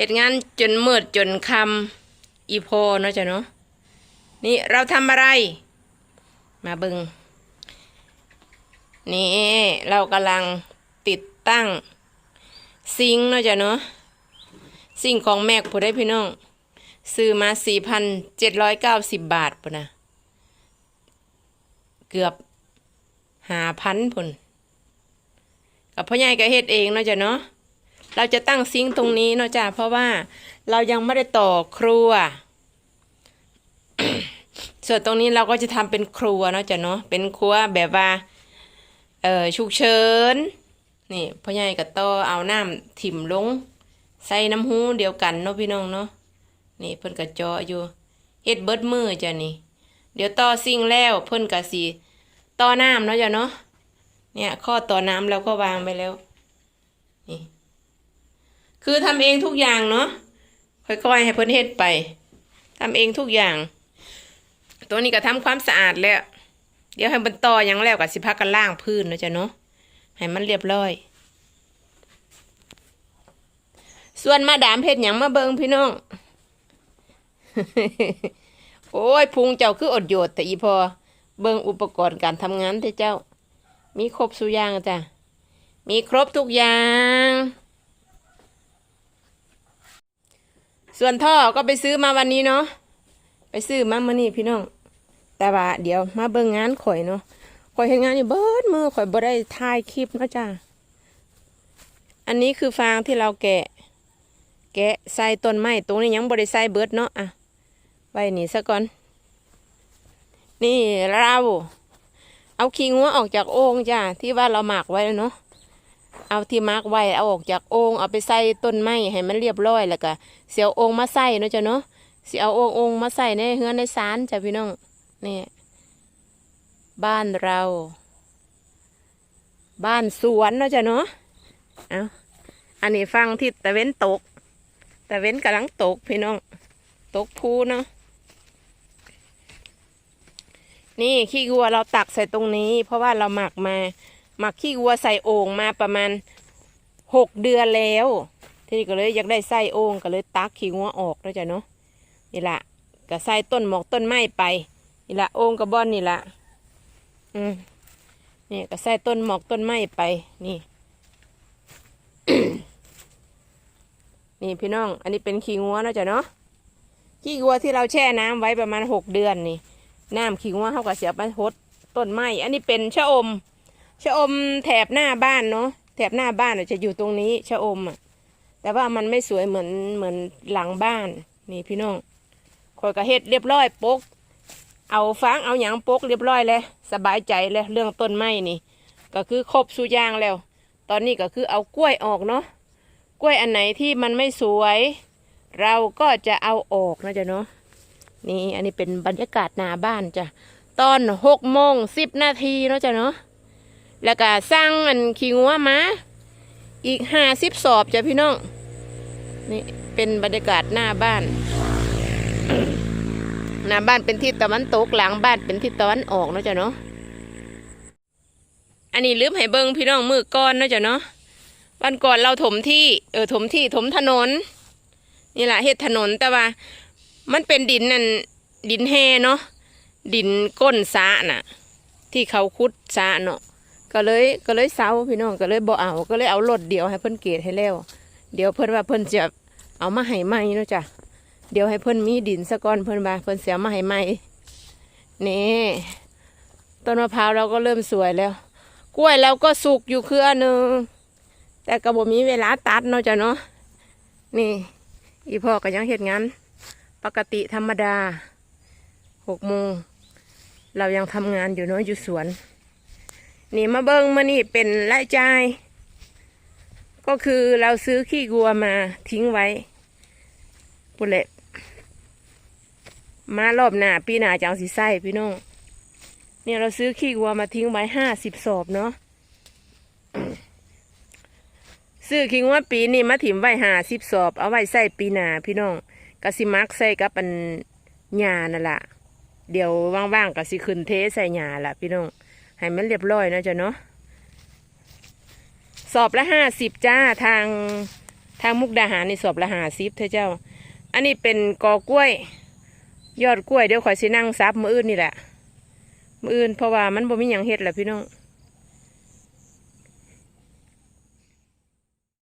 เหตุงานจนมืดจนคำอีโพเนาะจ้ะเนาะนี่เราทำอะไร มาบิงนี่เรากำลังติดตั้ง ซิงเนาะจ้ะเนาะซิงของแม็กผู้ได้พี่น้อง ซื้อมาสี่พันเจ็ดร้อยเก้าสิบบาทปุ่นนะเกือบหาพันพุ่นกับพ่อใหญ่ก็เฮ็ดเองเนาะจ้ะเนาะ เราจะตั้งซิงค์ตรงนี้เนาะจ้ะเพราะว่าเรายังไม่ได้ต่อครัว ส่วนตรงนี้เราก็จะทำเป็นครัวเนาะจ้ะเนาะเป็นครัวแบบว่า เอ่อฉุกเฉินนี่พ่อใหญ่กับต่อเอาน้ำถิ่มลง ใส่น้ำหูเดียวกันเนาะพี่น้องเนาะนี่เพิ่นก็เจาะอยู่เฮ็ดเบิดมือจ้ะนี่ เดี๋ยวต่อซิ่งแล้วเพิ่นก็สิต่อน้ำเนาะจ้ะเนาะเนี่ยข้อต่อน้ำเราก็วางไปแล้ว คือทำเองทุกอย่างเนาะค่อยๆ ให้เพิ่นเฮ็ดไปทำเองทุกอย่าง ตัวนี้ก็ทำความสะอาดแล้ว เดี๋ยวให้มันต่อยังแล้วก็สิพักกันล่างพื้นนะจ้ะเนาะให้มันเรียบร้อย ส่วนมาดามเพชรหยังมาเบิงพี่น้อง โอ้ยพุงเจ้าคืออดโยดแต่อีพอ เบิงอุปกรณ์การทำงานแต่เจ้า มีครบสุกอย่างจ้ะมีครบทุกอย่าง ส่วนท่อก็ไปซื้อมาวันนี้เนาะไปซื้อมาเมื่อนี้พี่น้อง แต่ว่าเดี๋ยวมาเบิ่งงานข่อยเนาะข่อยเห็นงานอยู่เบิดมือข่อยบ่ได้ถ่ายคลิปเนาะจ้ะอันนี้คือฟางที่เราแกะ แกะใส่ต้นไม้ตรงนี้ยังบริใส่เบิดเนาะอะไว้นี่ซะก่อน นี่เราเอาขี้งัวออกจากโอ่งจ้าที่ว่าเราหมักไว้เนาะ เอาที่มักไว้เอาออกจากโอ่งเอาไปใส่ต้นไม้ให้มันเรียบร้อยแล้วก็เสียวโอ่งมาใส่เนาะจ้ะเนาะสิเอาโอ่งโอ่งมาใส่ในเฮือนในศาลจ้ะพี่น้องนี่บ้านเรา บ้านสวนเนาะจ้ะเนาะเอาอันนี้ฟังทิศตะเว้นตกต่เว้นกำลังตกพี่น้อง ตกพูเนาะนี่ขี้วัวเราตักใส่ตรงนี้ เพราะว่าเราหมักมา หมักขี้วัวใส่โอ่งมาประมาณหกเดือนแล้ว ทีนี้ก็เลยอยากได้ใส่โอ่งก็เลยตักขี้วัวออกแล้วจ้ะเนาะนี่ละก็ใส่ต้นหมอกต้นไม้ไปนี่ละโอ่งกับบอนนี่ละอืมนี่ก็ใส่ต้นหมอกต้นไม้ไปนี่ นี่พี่น้อง อันนี้เป็นขี้งัวนะจ้ะเนาะขี้งัวที่เราแช่น้ำไว้ประมาณหกเดือนนี่น้ำขี้งัวเขาก็เสียบมาหดต้นไม้อันนี้เป็นชะอม ชะอมแถบหน้าบ้านเนาะแถบหน้าบ้านจะอยู่ตรงนี้ชะอมอะ แต่ว่ามันไม่สวยเหมือนเหมือนหลังบ้าน นี่พี่น้องคอยกระเฮ็ดเรียบร้อยปก เอาฟางเอาหยางปกเรียบร้อยแล้วสบายใจแล้วเรื่องต้นไม้นี่ ก็คือครบสุยางแล้ว ตอนนี้ก็คือเอากล้วยออกเนาะกล้วยอันไหนที่มันไม่สวย เราก็จะเอาออกนะจ๊ะเนาะนี่อันนี้เป็นบรรยากาศหน้าบ้านจ้ะตอนหกโมงสิบนาทีเนาะจ๊ะเนาะ แล้วก็สร้างอันขี้งัวมาอีกห้าสิบสอบจ้ะพี่น้อง นี่เป็นบรรยากาศหน้าบ้าน หน้าบ้านเป็นทิศตะวันตกหลังบ้านเป็นทิศตะวันออกเนาะจ๊ะเนาะอันนี้ลืมให้เบิ้งพี่น้องมือก้อนเนาะจ๊ะเนาะวันก่อนเราถมที่เออถมที่ถมถนน นี่แหละเฮ็ดถนนแต่ว่า มันเป็นดินนั่นดินแห่เนาะดินก้นสะน่ะ ที่เขาคุดสะเนาะ ก็เลยก็เลยเซาพี่น้องก็เลยบ่เอาก็เลยเอารถเดียวให้เพิ่นเกตให้แล้ว เดี๋ยวเพิ่นว่าเพิ่นจะเอามาให้ใหม่เนาะจ้ะเดี๋ยวให้เพิ่นมีดินซะก่อนเพิ่นว่าเพิ่นเสียมาให้ใหม่นี่ต้นมะพร้าวเราก็เริ่มสวยแล้ว กล้วยเราก็สุกอยู่เครือหนึ่งแต่ก็บ่มีเวลาตัดเนาะจ้ะเนาะนี่ อีพ่อก็ยังเฮ็ดงานปกติธรรมดาหกโมงเรายังทำงานอยู่เนาะอยู่สวน นี่มาเบิ้งมานี่เป็นรายจ่าย ก็คือเราซื้อขี้วัวมาทิ้งไว้ปุ่นแหละมารอบหน้าปีหน้าจะเอาสิใส่พี่น้องเนี่ยเราซื้อขี้วัวมาทิ้งไว้ห้าสิบศพเนาะซื้อคิงว่าปีนี้มาถิ่มไว้หาสิบสอบเอาไว้ใส่ปีหน้าพี่น้องกสิมักใส่กับอันหญ้านั่นแหละเดี๋ยวว่างๆกสิขึ้นเทใส่หญ้าละพี่น้อง ให้มันเรียบร้อยนะจ๊ะเนาะสอบละห้าสิบจ้าทางทางมุกดาหารนี่สอบละห้าสิบเธอเจ้า อันนี้เป็นกอกล้วย ยอดกล้วยเดี๋ยวข่อยสินั่งซับมืออื่นนี่แหละมืออื่นเพราะว่ามันบ่มีหยังเฮ็ดแหละพี่น้อง